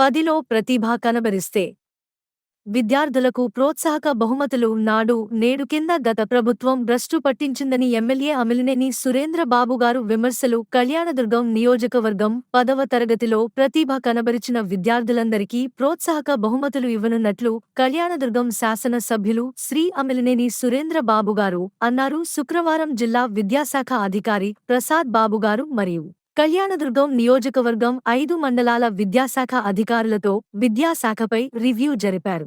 పదిలో ప్రతిభ కనబరిస్తే. విద్యార్థులకు ప్రోత్సాహక బహుమతులు నాడు నేడు కింద గత ప్రభుత్వం భ్రష్టు పట్టించిందని ఎమ్మెల్యే అమిలినేని సురేంద్ర బాబుగారు విమర్శలు కళ్యాణదుర్గం నియోజకవర్గం పదవ తరగతిలో ప్రతిభ కనబరిచిన విద్యార్థులందరికీ ప్రోత్సాహక బహుమతులు ఇవ్వనున్నట్లు కళ్యాణదుర్గం శాసన సభ్యులు శ్రీ అమిలినేని సురేంద్ర బాబుగారు అన్నారు. శుక్రవారం జిల్లా విద్యాశాఖ అధికారి ప్రసాద్ బాబు గారు మరియు కళ్యాణదుర్గం నియోజకవర్గం ఐదు మండలాల విద్యాశాఖ అధికారులతో విద్యాశాఖపై రివ్యూ జరిపారు.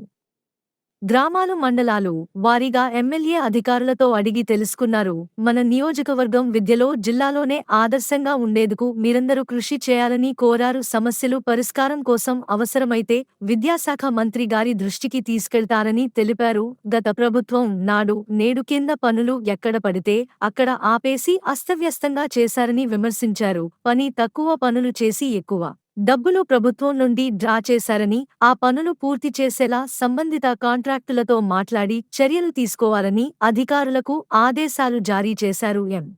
గ్రామాలు మండలాలు వారీగా ఎమ్మెల్యే అధికారులతో అడిగి తెలుసుకున్నారు. మన నియోజకవర్గం విద్యలో జిల్లాలోనే ఆదర్శంగా ఉండేందుకు మీరందరూ కృషి చేయాలని కోరారు. సమస్యలు పరిష్కారం కోసం అవసరమైతే విద్యాశాఖ మంత్రి గారి దృష్టికి తీసుకెళ్తారని తెలిపారు. గత ప్రభుత్వం నాడు నేడు కింద పనులు ఎక్కడ పడితే అక్కడ ఆపేసి అస్తవ్యస్తంగా చేశారని విమర్శించారు. పని తక్కువ పనులు చేసి ఎక్కువ. డబ్బులు ప్రభుత్వం నుండి డ్రా చేశారని ఆ పనులు పూర్తి చేసేలా సంబంధిత కాంట్రాక్టులతో మాట్లాడి చర్యలు తీసుకోవాలని అధికారులకు ఆదేశాలు జారీ చేశారు ఎం.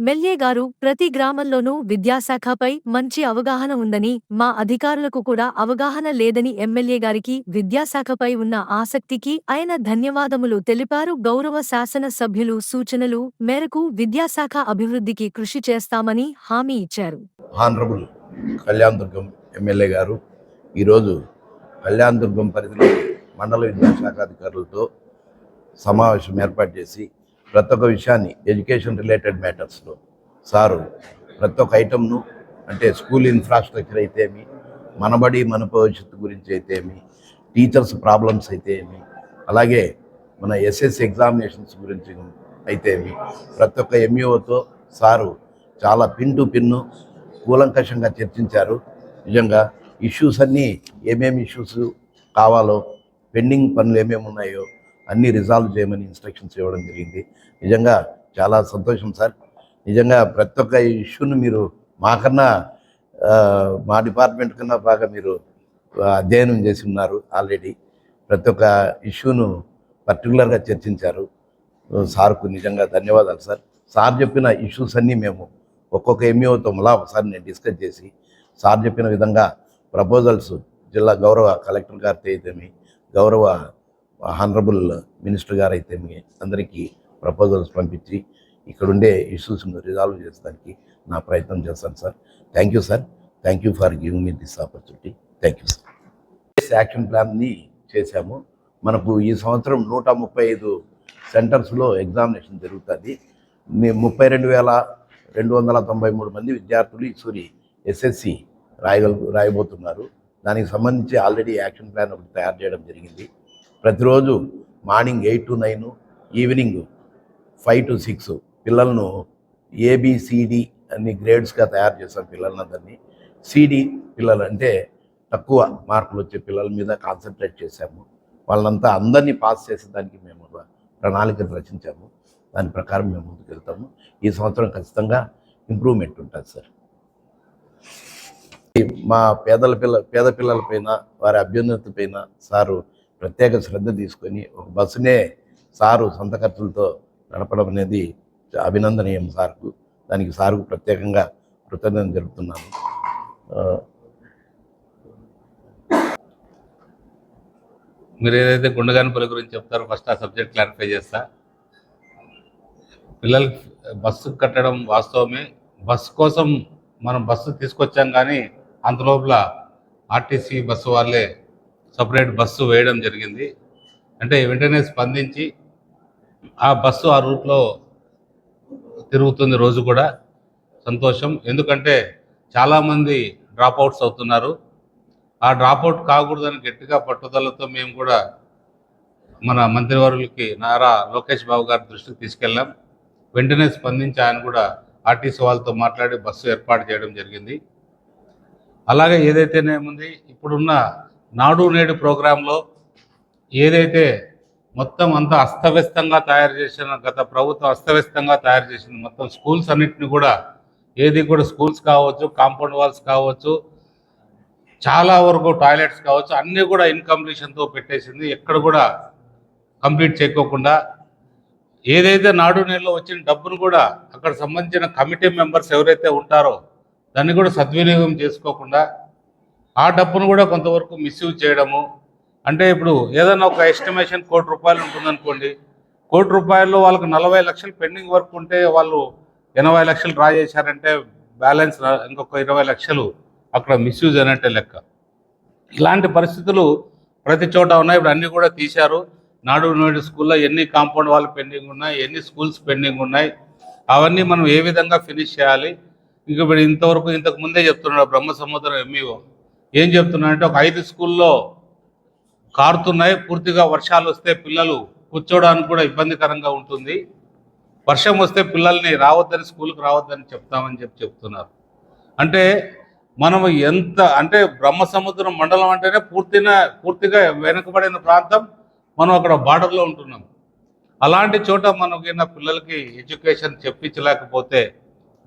మెల్యే గారు. ప్రతి గ్రామంలోనూ విద్యాశాఖపై మంచి అవగాహన ఉందని మా అధికారులకు కూడా అవగాహన లేదని ఎమ్మెల్యే గారికి విద్యాశాఖపై ఉన్న ఆసక్తికి ఆయన ధన్యవాదములు తెలిపారు. గౌరవ శాసన సభ్యులు సూచనలు మేరకు విద్యాశాఖ అభివృద్ధికి కృషి చేస్తామని హామీ ఇచ్చారు. కళ్యాణ్ దుర్గం ఎమ్మెల్యే గారు. ఈరోజు కళ్యాణ్ దుర్గం పరిధిలో మండల విద్యాశాఖ అధికారులతో సమావేశం ఏర్పాటు చేసి ప్రతి ఒక్క విషయాన్ని ఎడ్యుకేషన్ రిలేటెడ్ మ్యాటర్స్లో సారు ప్రతి ఒక్క ఐటమ్ను అంటే స్కూల్ ఇన్ఫ్రాస్ట్రక్చర్ అయితేమి మనబడి మన భవిష్యత్తు గురించి అయితేమి టీచర్స్ ప్రాబ్లమ్స్ అయితేమి అలాగే మన ఎస్ఎస్ ఎగ్జామినేషన్స్ గురించి అయితేమి ప్రతి ఒక్క ఎంఈఓతో సారు చాలా పిన్ టు పిన్ను కూలంకషంగా చర్చించారు. నిజంగా ఇష్యూస్ అన్నీ ఏమేమి ఇష్యూస్ కావాలో పెండింగ్ పనులు ఏమేమి ఉన్నాయో అన్నీ రిజాల్వ్ చేయమని ఇన్స్ట్రక్షన్స్ ఇవ్వడం జరిగింది. నిజంగా చాలా సంతోషం సార్. నిజంగా ప్రతి ఒక్క ఇష్యూను మీరు మాకన్నా మా డిపార్ట్మెంట్ కన్నా బాగా మీరు అధ్యయనం చేసి ఉన్నారు ఆల్రెడీ. ప్రతి ఒక్క ఇష్యూను పర్టికులర్గా చర్చించారు. సార్కు నిజంగా ధన్యవాదాలు సార్. సార్ చెప్పిన ఇష్యూస్ అన్నీ మేము ఒక్కొక్క ఎంఈఓతో మళ్ళా ఒకసారి నేను డిస్కస్ చేసి సార్ చెప్పిన విధంగా ప్రపోజల్స్ జిల్లా గౌరవ కలెక్టర్ గారితో అయితేమి గౌరవ హానరబుల్ మినిస్టర్ గారు అయితేమి అందరికీ ప్రపోజల్స్ పంపించి ఇక్కడుండే ఇష్యూస్ను రిజాల్వ్ చేసడానికి నా ప్రయత్నం చేస్తాను sir. Thank you sir. Thank you for giving me this opportunity. Thank you sir. Action ప్లాన్ని చేశాము. మనకు ఈ సంవత్సరం నూట ముప్పై ఐదు సెంటర్స్లో ఎగ్జామినేషన్ జరుగుతుంది. ముప్పై రెండు వేల రెండు వందల తొంభై మూడు మంది విద్యార్థులు ఈ సూరి ఎస్ఎస్సి రాయగల రాయబోతున్నారు. దానికి సంబంధించి ఆల్రెడీ యాక్షన్ ప్లాన్ ఒకటి తయారు చేయడం జరిగింది. ప్రతిరోజు morning eight to nine evening five to six పిల్లలను ఏబిసిడి అన్ని గ్రేడ్స్గా తయారు చేస్తాం పిల్లలందరినీ. సిడి పిల్లలు అంటే తక్కువ మార్కులు వచ్చే పిల్లల మీద కాన్సన్ట్రేట్ చేశాము. వాళ్ళంతా అందరినీ పాస్ చేసేదానికి మేము ఒక ప్రణాళికను రచించాము. దాని ప్రకారం మేము ముందుకు వెళ్తాము ఈ సంవత్సరం ఖచ్చితంగా ఇంప్రూవ్మెంట్ ఉంటుంది సార్. మా పేదల పిల్ల పేద పిల్లలపైన వారి అభ్యున్నతి పైన సారు ప్రత్యేక శ్రద్ధ తీసుకొని ఒక బస్సునే సారు సొంత ఖర్చులతో నడపడం అనేది అభినందనీయం సార్కు. దానికి సార్కు ప్రత్యేకంగా కృతజ్ఞత జరుపుతున్నాను మీరు ఏదైతే గుండెగానిపల్లి గురించి చెప్తారో ఫస్ట్ ఆ సబ్జెక్ట్ క్లారిఫై చేస్తా. పిల్లలకి బస్సు కట్టడం వాస్తవమే. బస్సు కోసం మనం బస్సు తీసుకొచ్చాం కానీ అంత లోపల ఆర్టీసీ బస్సు వాళ్ళే సపరేట్ బస్సు వేయడం జరిగింది. అంటే వెంటనే స్పందించి ఆ బస్సు ఆ రూట్లో తిరుగుతుంది రోజు కూడా. సంతోషం. ఎందుకంటే చాలామంది డ్రాప్ అవుట్స్ అవుతున్నారు. ఆ డ్రాప్అవుట్ కాకూడదని గట్టిగా పట్టుదలతో మేము కూడా మన మంత్రివర్యులకి నారా లోకేష్ బాబు గారి దృష్టికి తీసుకెళ్ళాం. వెంటనే స్పందించి ఆయన కూడా ఆర్టీసీ వాళ్ళతో మాట్లాడి బస్సు ఏర్పాటు చేయడం జరిగింది. అలాగే ఏదైతేనేముంది ఇప్పుడున్న నాడు నేడు ప్రోగ్రాంలో ఏదైతే మొత్తం అంతా అస్తవ్యస్తంగా తయారు చేసిన గత ప్రభుత్వం అస్తవ్యస్తంగా తయారు చేసింది మొత్తం స్కూల్స్ అన్నిటిని కూడా ఏది కూడా స్కూల్స్ కావచ్చు కాంపౌండ్ వాల్స్ కావచ్చు చాలా వరకు టాయిలెట్స్ కావచ్చు అన్నీ కూడా ఇన్కంప్లీషన్తో పెట్టేసింది. ఎక్కడ కూడా కంప్లీట్ చేయకోకుండా ఏదైతే నాడు నేలలో వచ్చిన డబ్బును కూడా అక్కడ సంబంధించిన కమిటీ మెంబర్స్ ఎవరైతే ఉంటారో దాన్ని కూడా సద్వినియోగం చేసుకోకుండా ఆ డబ్బును కూడా కొంతవరకు మిస్యూజ్ చేయడము. అంటే ఇప్పుడు ఏదైనా ఒక ఎస్టిమేషన్ కోటి రూపాయలు ఉంటుందనుకోండి కోటి రూపాయల్లో వాళ్ళకి నలభై లక్షలు పెండింగ్ వర్క్ ఉంటే వాళ్ళు ఎనభై లక్షలు డ్రా చేశారంటే బ్యాలెన్స్ ఇంకొక ఇరవై లక్షలు అక్కడ మిస్యూజ్ అనేట్టే లెక్క. ఇలాంటి పరిస్థితులు ప్రతి చోట ఉన్నాయి. ఇప్పుడు అన్నీ కూడా తీశారు. నాడు నేడు స్కూల్లో ఎన్ని కాంపౌండ్ వాళ్ళు పెండింగ్ ఉన్నాయి ఎన్ని స్కూల్స్ పెండింగ్ ఉన్నాయి అవన్నీ మనం ఏ విధంగా ఫినిష్ చేయాలి? ఇంక ఇప్పుడు ఇంతవరకు ఇంతకు ముందే చెప్తున్నాడు బ్రహ్మ సముద్రం ఎంఈఓ ఏం చెప్తున్నాడంటే ఒక ఐదు స్కూల్లో కారుతున్నాయి పూర్తిగా వర్షాలు వస్తే పిల్లలు కూర్చోవడానికి కూడా ఇబ్బందికరంగా ఉంటుంది. వర్షం వస్తే పిల్లల్ని రావద్దని స్కూల్కి రావద్దని చెప్తామని చెప్పి చెప్తున్నారు. అంటే మనం ఎంత అంటే బ్రహ్మ సముద్రం మండలం అంటేనే పూర్తిగా పూర్తిగా వెనుకబడిన ప్రాంతం మనం అక్కడ బార్డర్లో ఉంటున్నాం. అలాంటి చోట మనకైనా పిల్లలకి ఎడ్యుకేషన్ చెప్పించలేకపోతే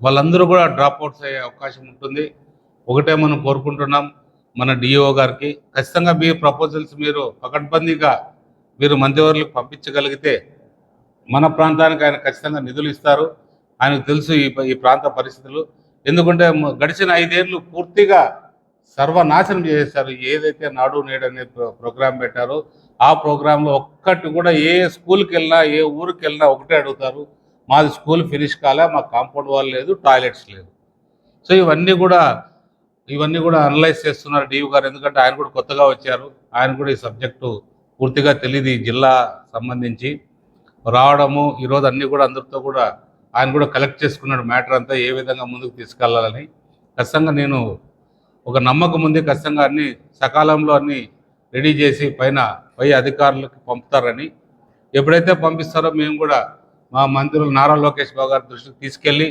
వాళ్ళందరూ కూడా డ్రాప్ అవుట్స్ అయ్యే అవకాశం ఉంటుంది. ఒకటే మనం కోరుకుంటున్నాం మన డిఓ గారికి. ఖచ్చితంగా మీ ప్రపోజల్స్ మీరు పకడ్బందీగా మీరు మంత్రివర్లకు పంపించగలిగితే మన ప్రాంతానికి ఆయన ఖచ్చితంగా నిధులు ఇస్తారు. ఆయనకు తెలుసు ఈ ఈ ప్రాంత పరిస్థితులు. ఎందుకంటే గడిచిన ఐదేళ్ళు పూర్తిగా సర్వనాశనం చేశారు ఏదైతే నాడు నేడు అనే ప్రోగ్రాం పెట్టారో ఆ ప్రోగ్రాంలో ఒక్కటి కూడా ఏ స్కూల్కి వెళ్ళినా ఏ ఊరికి వెళ్ళినా ఒకటే అడుగుతారు. మాది స్కూల్ ఫినిష్ కాలే మా కాంపౌండ్ వాల్ లేదు టాయిలెట్స్ లేదు. సో ఇవన్నీ కూడా ఇవన్నీ కూడా అనలైజ్ చేస్తున్నారు డియు గారు. ఎందుకంటే ఆయన కూడా కొత్తగా వచ్చారు. ఆయన కూడా ఈ సబ్జెక్టు పూర్తిగా తెలియదు ఈ జిల్లా సంబంధించి. రావడము ఈరోజు అన్నీ కూడా అందరితో కూడా ఆయన కూడా కలెక్ట్ చేసుకున్నాడు మ్యాటర్ అంతా ఏ విధంగా ముందుకు తీసుకెళ్ళాలని ఖచ్చితంగా నేను ఒక నమ్మకం ఉంది. ఖచ్చితంగా అన్ని సకాలంలో అన్ని రెడీ చేసి పైన పై అధికారులకు పంపుతారని ఎప్పుడైతే పంపిస్తారో మేము కూడా మా మంత్రులు నారా లోకేష్ బాబు గారి దృష్టికి తీసుకెళ్ళి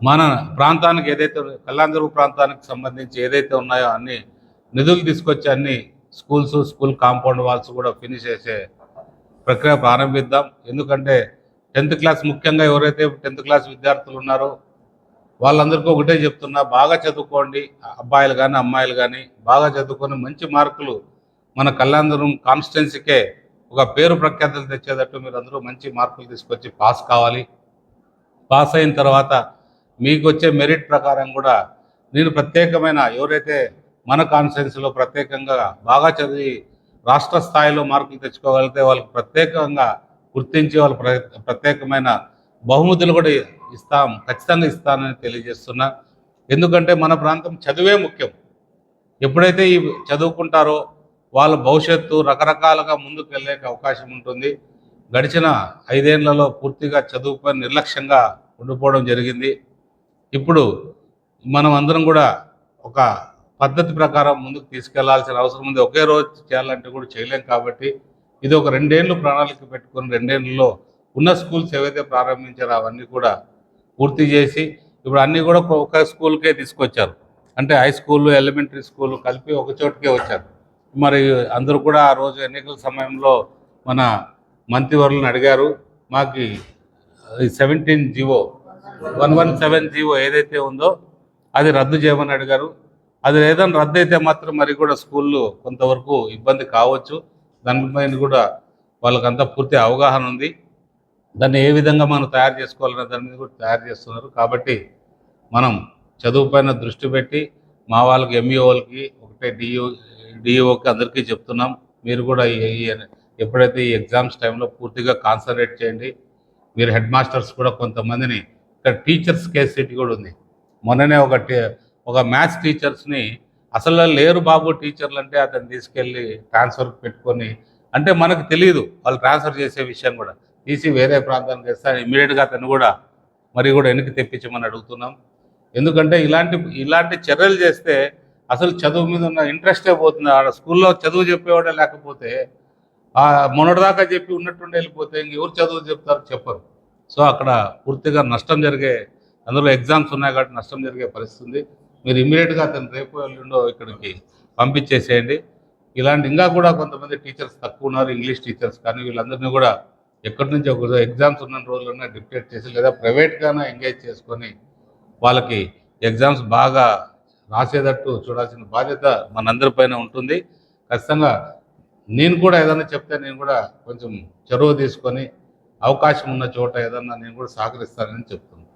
మన ప్రాంతానికి ఏదైతే కళ్యాణదుర్గ ప్రాంతానికి సంబంధించి ఏదైతే ఉన్నాయో అన్ని నిధులు తీసుకొచ్చి అన్ని స్కూల్స్ స్కూల్ కాంపౌండ్ వాల్స్ కూడా ఫినిష్ చేసే ప్రక్రియ ప్రారంభిద్దాం. ఎందుకంటే టెన్త్ క్లాస్ ముఖ్యంగా ఎవరైతే టెన్త్ క్లాస్ విద్యార్థులు ఉన్నారో వాళ్ళందరికీ ఒకటే చెప్తున్నా బాగా చదువుకోండి. అబ్బాయిలు కానీ అమ్మాయిలు కానీ బాగా చదువుకొని మంచి మార్కులు మన కళ్యాణదుర్గం కాన్స్టిట్యున్సీకే ఒక పేరు ప్రఖ్యాతలు తెచ్చేటట్టు మీరు అందరూ మంచి మార్కులు తీసుకొచ్చి పాస్ కావాలి. పాస్ అయిన తర్వాత మీకు వచ్చే మెరిట్ ప్రకారం కూడా నేను ప్రత్యేకమైన ఎవరైతే మన కాన్స్టిట్యున్సీలో ప్రత్యేకంగా బాగా చదివి రాష్ట్ర స్థాయిలో మార్కులు తెచ్చుకోగలిగితే వాళ్ళకి ప్రత్యేకంగా గుర్తించి వాళ్ళ ప్ర- ప్రత్యేకమైన బహుమతులు కూడా ఇస్తాం ఖచ్చితంగా ఇస్తానని తెలియజేస్తున్నా. ఎందుకంటే మన ప్రాంతం చదువే ముఖ్యం. ఎప్పుడైతే ఈ చదువుకుంటారో వాళ్ళ భవిష్యత్తు రకరకాలుగా ముందుకు వెళ్ళే అవకాశం ఉంటుంది. గడిచిన ఐదేళ్ళలో పూర్తిగా చదువుపై నిర్లక్ష్యంగా ఉండిపోవడం జరిగింది. ఇప్పుడు మనం అందరం కూడా ఒక పద్ధతి ప్రకారం ముందుకు తీసుకెళ్ళాల్సిన అవసరం ఉంది. ఒకే రోజు చేయాలంటే కూడా చేయలేం కాబట్టి ఇది ఒక రెండేళ్ళు ప్రణాళిక పెట్టుకొని రెండేళ్ళలో ఉన్న స్కూల్స్ ఏవైతే ప్రారంభించారో అవన్నీ కూడా పూర్తి చేసి ఇప్పుడు అన్నీ కూడా ఒక- ఒక స్కూల్కే తీసుకొచ్చారు. అంటే హై స్కూల్ ఎలిమెంటరీ స్కూల్ కలిపి ఒక చోటుకే వచ్చారు. మరి అందరూ కూడా ఆ రోజు ఎన్నికల సమయంలో మన మంత్రివర్లను అడిగారు. మాకు seventeen GO one one seven GO ఏదైతే ఉందో అది రద్దు చేయమని అడిగారు. అది ఏదైనా రద్దు అయితే మాత్రం మరి కూడా స్కూల్లో కొంతవరకు ఇబ్బంది కావచ్చు. దానిపైన కూడా వాళ్ళకంతా పూర్తి అవగాహన ఉంది. దాన్ని ఏ విధంగా మనం తయారు చేసుకోవాలనే దాని మీద కూడా తయారు చేస్తున్నారు. కాబట్టి మనం చదువు పైన దృష్టి పెట్టి మా వాళ్ళకి ఎంఈఓలకి ఒకటే డియూ డిఓకి అందరికీ చెప్తున్నాం. మీరు కూడా ఎప్పుడైతే ఈ ఎగ్జామ్స్ టైంలో పూర్తిగా కాన్సన్ట్రేట్ చేయండి. మీరు హెడ్ మాస్టర్స్ కూడా కొంతమందిని ఇక్కడ టీచర్స్ కేసీటీ కూడా ఉంది. మొన్ననే ఒక టీ- ఒక మ్యాథ్స్ టీచర్స్ని అసలు లేరు బాబు టీచర్లు అంటే అతను తీసుకెళ్ళి ట్రాన్స్ఫర్ పెట్టుకొని అంటే మనకు తెలియదు వాళ్ళు ట్రాన్స్ఫర్ చేసే విషయం కూడా. తీసి వేరే ప్రాంతానికి వేస్తే ఇమీడియట్గా అతను కూడా మరి కూడా వెనక్కి తెప్పించమని అడుగుతున్నాం. ఎందుకంటే ఇలాంటి ఇలాంటి చర్యలు చేస్తే అసలు చదువు మీద ఉన్న ఇంట్రెస్టే పోతుంది. ఆడ స్కూల్లో చదువు చెప్పేవాడే లేకపోతే ఆ మొన్నటిదాకా చెప్పి ఉన్నట్టుండి వెళ్ళిపోతే ఇంకెవరు చదువు చెప్తారు చెప్పరు. సో అక్కడ పూర్తిగా నష్టం జరిగే అందులో ఎగ్జామ్స్ ఉన్నాయి కాబట్టి నష్టం జరిగే పరిస్థితి ఉంది. మీరు ఇమీడియట్గా అతను రేపు ఎల్లుండో ఇక్కడికి పంపించేసేయండి. ఇలాంటి ఇంకా కూడా కొంతమంది టీచర్స్ తక్కువ ఉన్నారు ఇంగ్లీష్ టీచర్స్ కానీ వీళ్ళందరినీ కూడా ఎక్కడి నుంచి ఒక ఎగ్జామ్స్ ఉన్న రోజులన్నా డిక్టేట్ చేసి లేదా ప్రైవేట్గానే ఎంగేజ్ చేసుకొని వాళ్ళకి ఎగ్జామ్స్ బాగా రాసేటట్టు చూడాల్సిన బాధ్యత మనందరిపైన ఉంటుంది. ఖచ్చితంగా నేను కూడా ఏదైనా చెప్తే నేను కూడా కొంచెం చొరవ తీసుకొని అవకాశం ఉన్న చోట ఏదన్నా నేను కూడా సహకరిస్తానని చెప్తున్నాను.